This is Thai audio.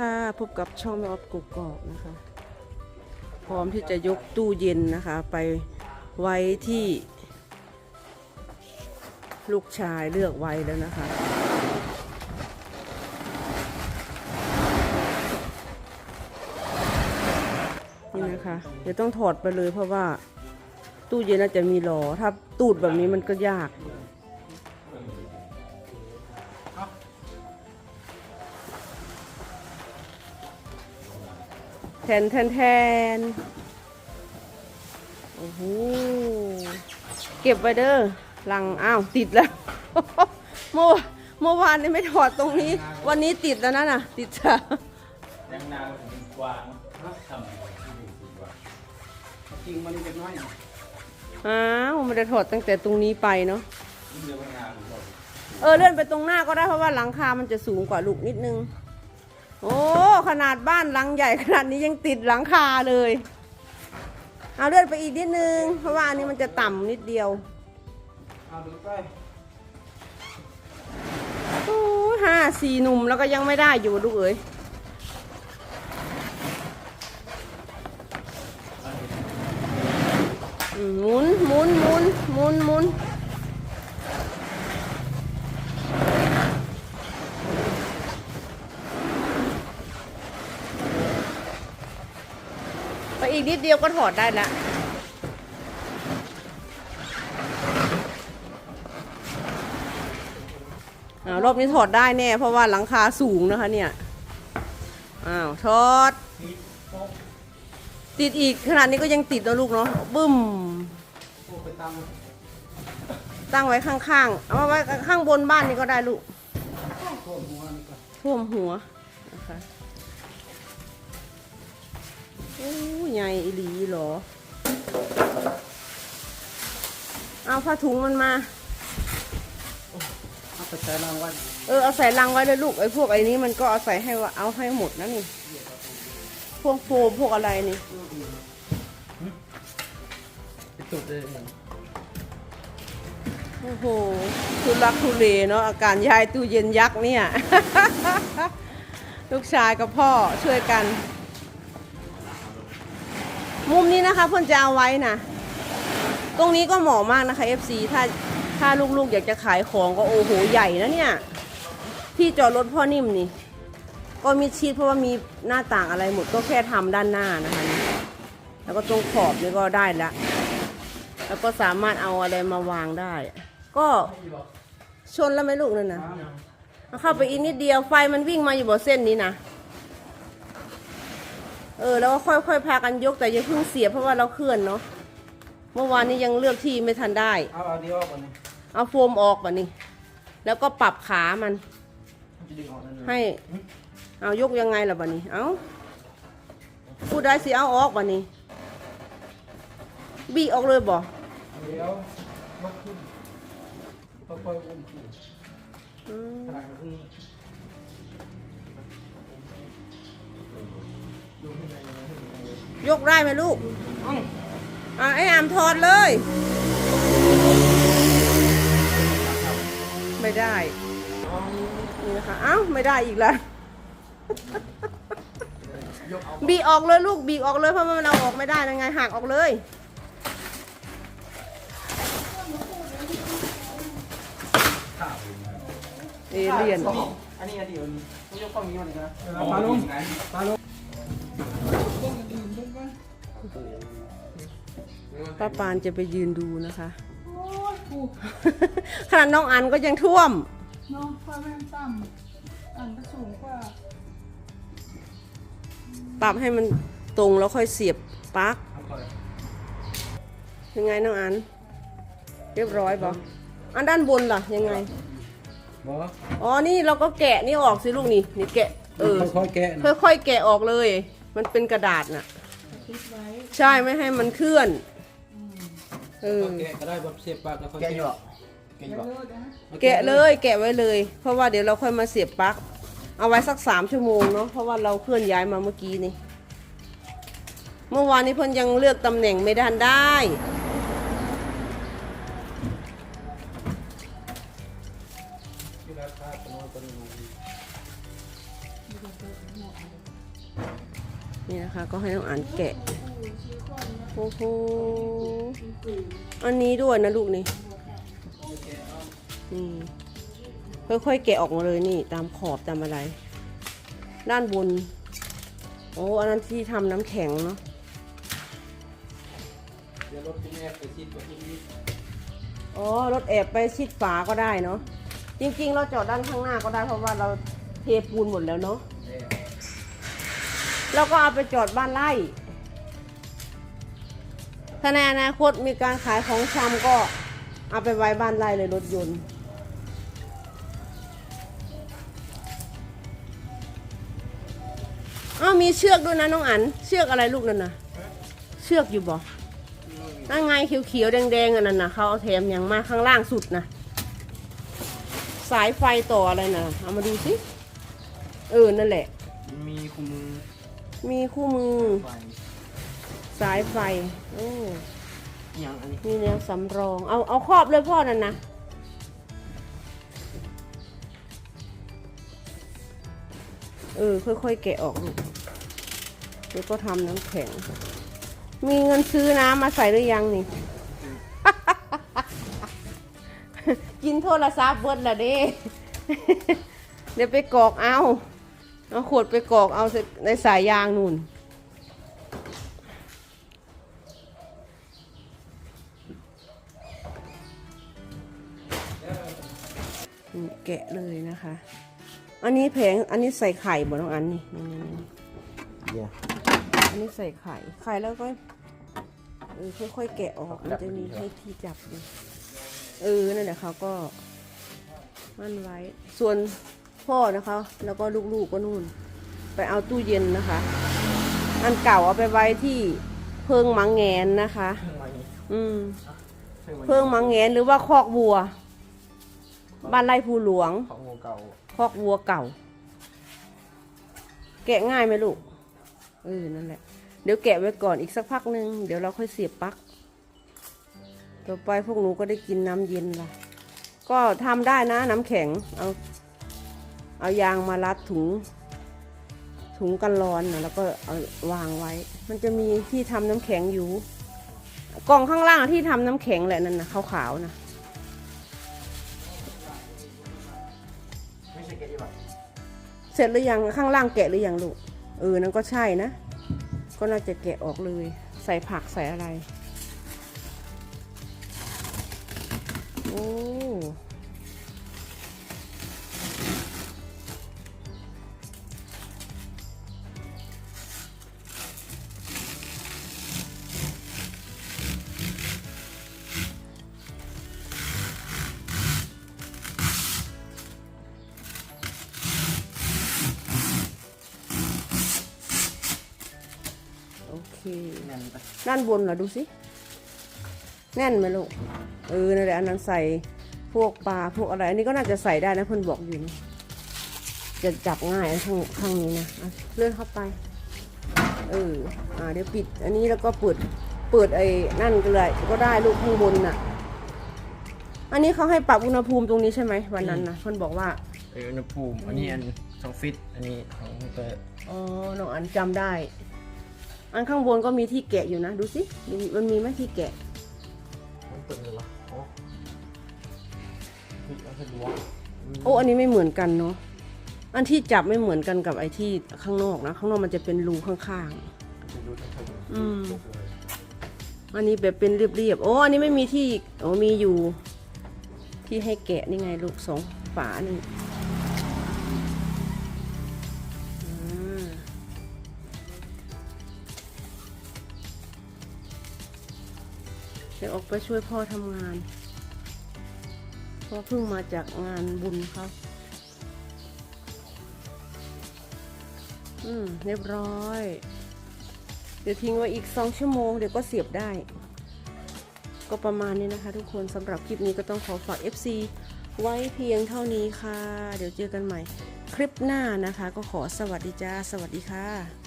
ค่ะพบกับช่องแม่ออฟกุกกอกนะคะ พร้อมที่จะยกตู้เย็นนะคะ ไปไว้ที่ ลูกชายเลือกไว้แล้วนะคะ นี่นะคะ เดี๋ยวต้องถอดไปเลยเพราะว่าตู้เย็นน่าจะมีหลอถ้าตูดแบบนี้มันก็ยาก แทนแทนแทนโอ้โหเก็บไว้เด้อลังอ้าวติดแล้วเมื่อเมื่อวานนี่ไม่ถอดตรงนี้ วันนี้ติดแล้วนะน่ะ ติดจ้ะยังนามันถึงกวางทำที่ดีสุดว่าจริงมันเล็กน้อยหน่อยอ้าวไม่ได้ถอดตั้งแต่ตรงนี้ไปเนาะยิ่งเยอะงานหรือเปล่าเออเลื่อนไปตรงหน้าก็ได้เพราะว่าหลังคามันจะสูงกว่าลูกนิดนึง โอ้ ขนาดบ้านหลังใหญ่ขนาดนี้ยังติดหลังคาเลย เอาเลื่อนไปอีกนิดนึง เพราะว่าอันนี้มันจะต่ำนิดเดียวเอาดูไปโอ้ห้าสี่หนุ่มแล้วก็ยังไม่ได้อยู่ลูกเอ๋ยมหมุนหมุนหมุนหมุนหมุน อีกนิดเดียวก็ถอดได้ล้วอ่ารอบนี้ถอดได้แน่เพราะว่าหลังคาสูงนะคะเนี่ย อ้าวถอด ติดอีกขนาดนี้ก็ยังติดนะลูกเนาะบึ้ม ตั้งไว้ข้างๆ เอาไว้ข้างบนบ้านนี่ก็ได้ลูกท่วมหัวท่วมหัวนะคะ โอ้ยใหญ่อีหลีเหรอ เอาผ้าถุงมันมา เอาไปใช้รางวัลเออเอาใส่ลังไว้เลยลูกไอ้พวกไอ้นี้มันก็เอาใส่ให้ว่าเอาให้หมดนะนี่ พวกโฟมพวกอะไรนี่ ไปจุดเลยโอ้โหทุลักทุเลเนาะอาการย้ายตู้เย็นยักษ์เนี่ย ลูกชายกับพ่อช่วยกัน มุมนี้นะคะเพื่อนจะเอาไว้นะตรงนี้ก็เหมาะมากนะคะ FC ถ้าถ้าลูกๆ อยากจะขายของก็โอ้โหใหญ่นะเนี่ย ที่จอดรถพ่อนิ่มนี่ ก็มีชีดเพราะว่ามีหน้าต่างอะไรหมดก็แค่ทำด้านหน้านะคะ แล้วก็ตรงขอบนี่ก็ได้ละ แล้วก็สามารถเอาอะไรมาวางได้ ก็ชนแล้วไหมลูกนั่นนะเอาเข้าไปอีกนิดเดียวไฟมันวิ่งมาอยู่บนเส้นนี้นะ ออแล้วก็ค่อยๆพากันยกแต่อย่าเพิ่งเสียบเพราะว่าเราเคลื่อนเนาะเมื่อวานนี้ยังเลือกที่ไม่ทันได้ เอาเอาเดียวออกก่อนนี่เอาโฟมออกป่ะนี่แล้วก็ปรับขามันมัน จะดึงออกนั่นเลยให้ เอายกยังไงล่ะบ่นี้ เอาพูดได้สิเอาออกบ่นี้ บีออกเลยบ่เดี๋ยวยกขึ้นค่อยๆอุ้มขึ้นอืมขนาดขึ้นดูขึ้นไปเลย ยยกได้ไหมลูกเอ้าอะไอ้อามถอดเลย ไม่ได้เอานี่นะคะเอ้าไม่ได้อีกแล้วยกเอาบีออกเลยลูกบีออกเลยเพราะว่ามันเอาออกไม่ได้ยังไงหักออกเลยข้าวเอเลียนอันนี้อันเดียวนี่ต้องยกข้อนี้มาเลยนะปลาปลาลลงงไงปลาลง ป้าปานจะไปยืนดูนะคะ ขนาดน้องอันก็ยังท่วมเนาะความแม่นต่ำอันก็สูงกว่าปรับให้มันตรงแล้วค่อยเสียบปลั๊กเอาก่อนยังไงน้องอัน เรียบร้อยปะอันด้านบนล่ะยังไงบออ๋อนี่เราก็แกะนี่ออกสิลูกนี่นี่แกะเออค่อยๆแกะนะค่อยๆแกะออกเลย มันเป็นกระดาษน่ะ คิดไว้ใช่ไม่ให้มันเคลื่อนเออแกะก็ได้แบบเสียบปากแล้วค่อยแกะอยู่แกะอยู่เลิศนะแกะเลยแกะไว้เลย เพราะว่าเดี๋ยวเราค่อยมาเสียบปลั๊กเอาไว้สักสามชั่วโมงเนาะเพราะว่าเราเคลื่อนย้ายมาเมื่อกี้นี่ เมื่อวานนี้เพิ่นยังเลือกตำแหน่งไม่ทันได้ ที่ราคาตัวน้อยตัวนี้มามี นี่นะคะ ก็ให้น้องอันแกะโอ้โหอันนี้ด้วยนะลูกนี่นี่ค่อยๆแกะออกมาเลยนี่ ตามขอบตามอะไร ด้านบน โอ้อันนั้นที่ทำน้ำแข็งเนาะอ๋อรถแอบไปชิดฝาก็ได้เนาะจริงๆ เราจอดด้านข้างหน้าก็ได้เพราะว่าเราเทปูนหมดแล้วเนาะ แม่เราก็เอาไปจอดบ้านไร่ถ้าในอนาคตมีการขายของชำก็เอาไปไว้บ้านไร่เลยรถยนต์อ้าวมีเชือกด้วยนะน้องอันเชือกอะไรลูกนั่นนะเชือกอยู่บ่นั่นไงเขียวๆแดงๆอันนั้นนะเขาเอาแถมอย่างมาข้างล่างสุดนะสายไฟต่ออะไรน่ะเอามาดูสิเออนั่นแหละ มีคุม มือมีคู่มือ ไฟสายไฟโอ้อย่างอันนี้มีแนวสำรอง เอาเอาครอบเลยพ่อนั่นนะเออค่อยๆแกะออกลูกเดี๋ยวก็ทำน้ำแข็ง มีเงินซื้อน้ำมาใส่หรือยังนี่ กินโทรศัพท์เบิดละเด้ เดี๋ยวไปกรอกเอา เอาขวดไปกรอกเอาในสายยางนู่นอืมแกะเลยนะคะ อันนี้แผง อันนี้ใส่ไข่บ่น้องอันนี่นี่นี่นี่เดี๋ยวอันนี้ใส่ไข่ ไข่แล้วก็เออค่อยๆแกะออก มันจะมีให้ที่จับอยู่เออ นั่นแหละเขาก็ มั่นไว้ ส่วน พ่อนะคะ แล้วก็ลูกๆก็นู่น ไปเอาตู้เย็นนะคะ อันเก่าเอาไปไว้ที่เพิงมังแงนนะคะเครื่องมานี้อืมเครื่องเพิงมังแงนหรือว่าคอกวัว บ้านไร่ภูหลวงของงูเก่าคอกวัวเก่า แกะง่ายไหมลูก เออ นั่นแหละ เดี๋ยวแกะไว้ก่อนอีกสักพักหนึ่งเดี๋ยวเราค่อยเสียบปลั๊ก ต่อไปพวกหนูก็ได้กินน้ำเย็นละก็ทำได้นะน้ำแข็ง เอา เอายางมารัดถุง ถุงกันร้อนนะแล้วก็เอาวางไว้ มันจะมีที่ทำน้ำแข็งอยู่ กล่องข้างล่างที่ทำน้ำแข็งแหละนั่นนะขาวๆนะเสร็จหรือยังข้างล่างแกะหรือยังลูกเออนั่นก็ใช่นะ ก็น่าจะแกะออกเลย ใส่ผักใส่อะไร โอ้ แน่นไปด้านบนเหรอดูสิ แน่นไหมลูก เออนั่นแหละอันนั้นใส่พวกปลาพวกอะไร อันนี้ก็น่าจะใส่ได้นะเพื่อนบอกอยู่นี่จะจับง่ายอันข้างข้างนี้นะอะเลื่อนเข้าไป เออ อ่าเดี๋ยวปิด อันนี้แล้วก็เปิด เปิดไอ้นั่นก็เลยก็ได้ลูกข้างบนน่ะ อันนี้เขาให้ปรับอุณหภูมิตรงนี้ใช่ไหมวันนั้นนะเพื่อนบอกว่า เอออุณหภูมิ อันนี้อันสองฟิต อันนี้ของเตอร์อ๋อ น้องอันจำได้ อันข้างบนก็มีที่แกะอยู่นะ ดูสิดูมันมีไหมที่แกะ มันเปิดเลยเหรออ๋อนี่เอาสะดวกโอ้อันนี้ไม่เหมือนกันเนาะอันที่จับไม่เหมือนกันกับไอ้ที่ข้างนอกนะ ข้างนอกมันจะเป็นรูข้างจะดูทั้งหมดอืม ๆ อันนี้แบบเป็นเรียบๆ โอ้อันนี้ไม่มีที่ โอ้มีอยู่ ที่ให้แกะนี่ไงลูกสองฝานี่ เดี๋ยวออกไปช่วยพ่อทำงาน เพ่อเพิ่งมาจากงานบุญครับอืม เรียบร้อย เดี๋ยวทิ้งไว้อีกสองชั่วโมง เดี๋ยวก็เสียบได้ ก็ประมาณนี้นะคะ ทุกคนสำหรับคลิปนี้ก็ต้องขอฝาก FC ไว้เพียงเท่านี้ค่ะ เดี๋ยวเจอกันใหม่ คลิปหน้านะคะ ก็ขอสวัสดีจ้า สวัสดีค่ะ